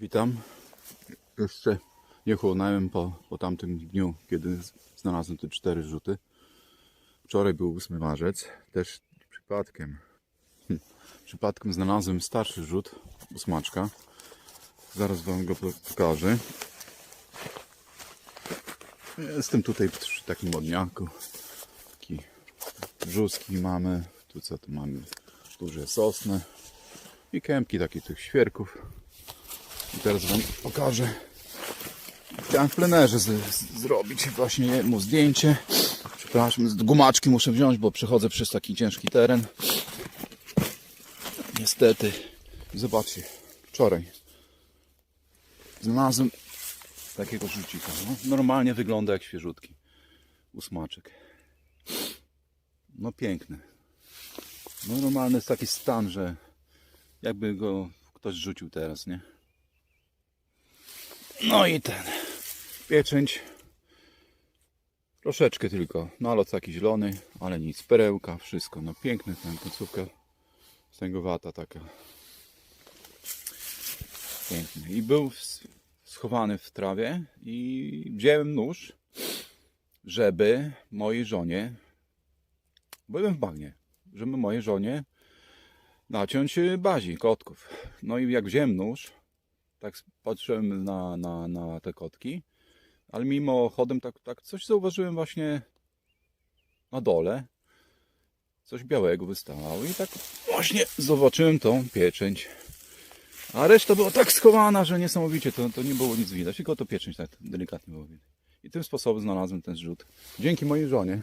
Witam. Jeszcze nie chłonąłem po, po tamtym dniu, kiedy znalazłem te cztery rzuty. Wczoraj był 8 marzec. Też przypadkiem hm, przypadkiem znalazłem starszy rzut ósmaczka. Zaraz wam go po- pokażę. Jestem tutaj przy takim modniaku. Taki brzuski mamy. Tu co tu mamy? Duże sosny. I kępki takich tych świerków. I teraz wam pokażę. Chciałem w plenerze z, z, zrobić właśnie mu zdjęcie. Przepraszam, z- gumaczki muszę wziąć, bo przechodzę przez taki ciężki teren. Niestety. Zobaczcie, wczoraj znalazłem takiego rzucika. No, normalnie wygląda jak świeżutki. Ósmaczek. No piękny. No normalny jest taki stan, że jakby go ktoś rzucił teraz, nie? No i ten. Pieczęć. Troszeczkę tylko. Nalot taki zielony, ale nic. Perełka, wszystko. No piękny ten końcówka. Stęgowata taka. Piękny. I był schowany w trawie i wziąłem nóż, żeby mojej żonie, byłem w bagnie, żeby mojej żonie naciąć y, bazi kotków. No i jak wziąłem nóż, tak patrzyłem na, na, na te kotki, ale mimochodem tak, tak coś zauważyłem właśnie na dole. Coś białego wystawało i tak właśnie zobaczyłem tą pieczęć. A reszta była tak schowana, że niesamowicie to, to nie było nic widać, tylko to pieczęć tak delikatnie było widać. I tym sposobem znalazłem ten zrzut. Dzięki mojej żonie,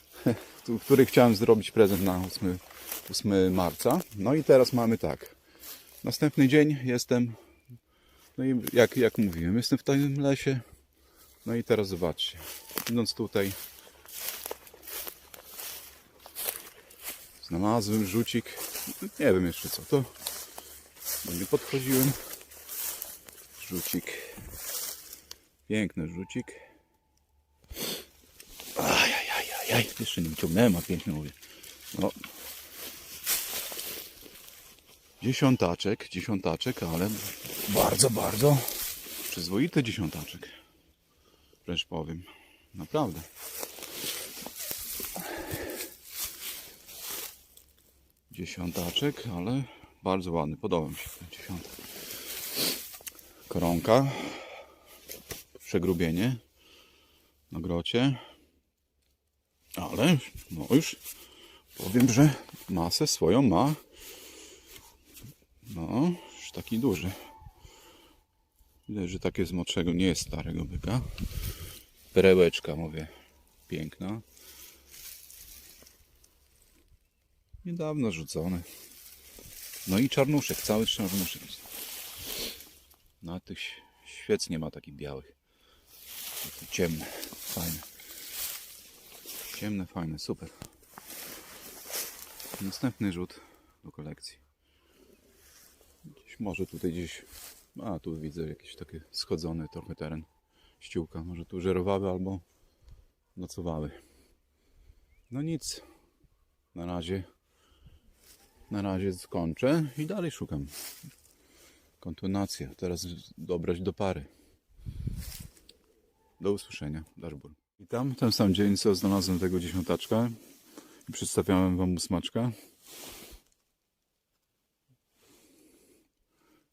której chciałem zrobić prezent na 8, 8 marca. No i teraz mamy tak. Następny dzień jestem, no i jak, jak mówiłem, jestem w tym lesie. No i teraz zobaczcie, idąc tutaj, znalazłem rzucik, nie wiem jeszcze co to, bo nie podchodziłem. Rzucik, piękny rzucik. Ajajajajaj, jeszcze nie wyciągnąłem, a pięknie mówię. No. Dziesiątaczek, dziesiątaczek, ale bardzo, bardzo przyzwoity dziesiątaczek. Wręcz powiem. Naprawdę. Dziesiątaczek, ale bardzo ładny. Podoba mi się ten dziesiątek. Koronka. Przegrubienie na grocie. Ale no już powiem, że masę swoją ma. No, już taki duży. Widać, że takie z młodszego, nie jest starego byka. Perełeczka, mówię, piękna. Niedawno rzucony. No i czarnuszek, cały czarnuszek. jest. No tych świec nie ma takich białych. Ciemne, fajne. Ciemne, fajne, super. Następny rzut do kolekcji. Gdzieś może tutaj gdzieś. A tu widzę jakiś taki schodzony trochę teren. Ściółka. Może tu żerowały albo nocowały. No nic. Na razie. Na razie skończę i dalej szukam. Kontynuacja. Teraz dobrać do pary. Do usłyszenia. Dashbur. Witam. Ten sam dzień, co znalazłem tego dziesiątaczka. I przedstawiałem wam ósmaczka.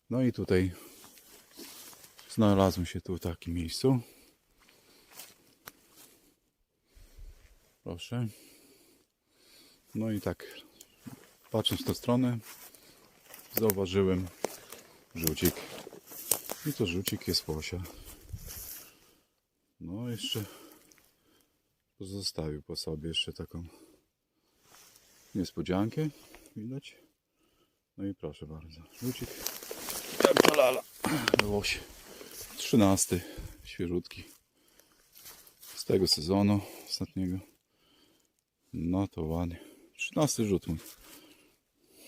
No i tutaj znalazłem się tu w takim miejscu. Proszę. No i tak patrząc w tę stronę zauważyłem rzucik. I to rzucik jest łosia. No jeszcze pozostawił po sobie jeszcze taką niespodziankę. Widać? No i proszę bardzo. Rzucik. Jak to lala. Łoś. 13. Świeżutki. Z tego sezonu ostatniego. No to ładnie. 13 rzut mój.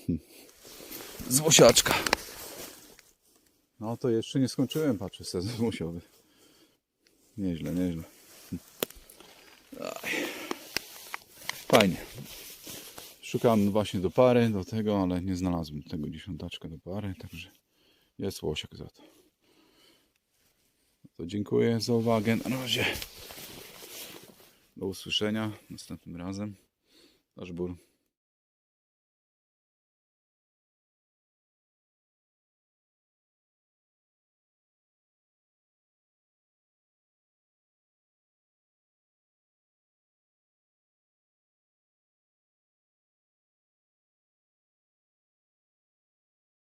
Hm. Z. No to jeszcze nie skończyłem, patrzę, sezon musiowy. Nieźle, nieźle. Hm. Aj. Fajnie. Szukałem właśnie do pary, do tego, ale nie znalazłem tego dziesiątaczka do pary, także Jest łosiek za to. To dziękuję za uwagę. Na razie. Do usłyszenia następnym razem. Aż bur.